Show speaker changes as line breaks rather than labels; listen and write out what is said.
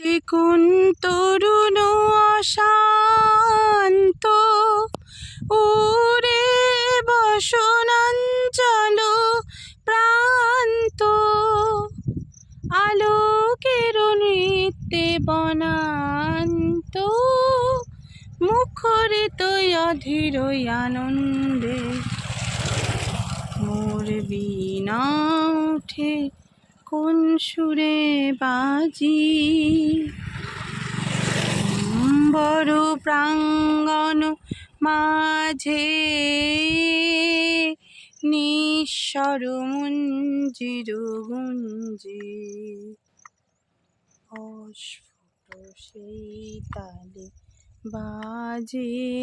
যে তরুণ অশান্ত ওরে বসনাঞ্চল প্রান্ত। আলোকের নৃত্যে বনান্ত, মুখরিত অধীর আনন্দে। মোর বিনা উঠে কোন সুরে বাজি? বড় প্রাঙ্গণ মাঝে নিঃস্বর মঞ্জির গুঞ্জে। অস্ফুট সেই তালে বাজে।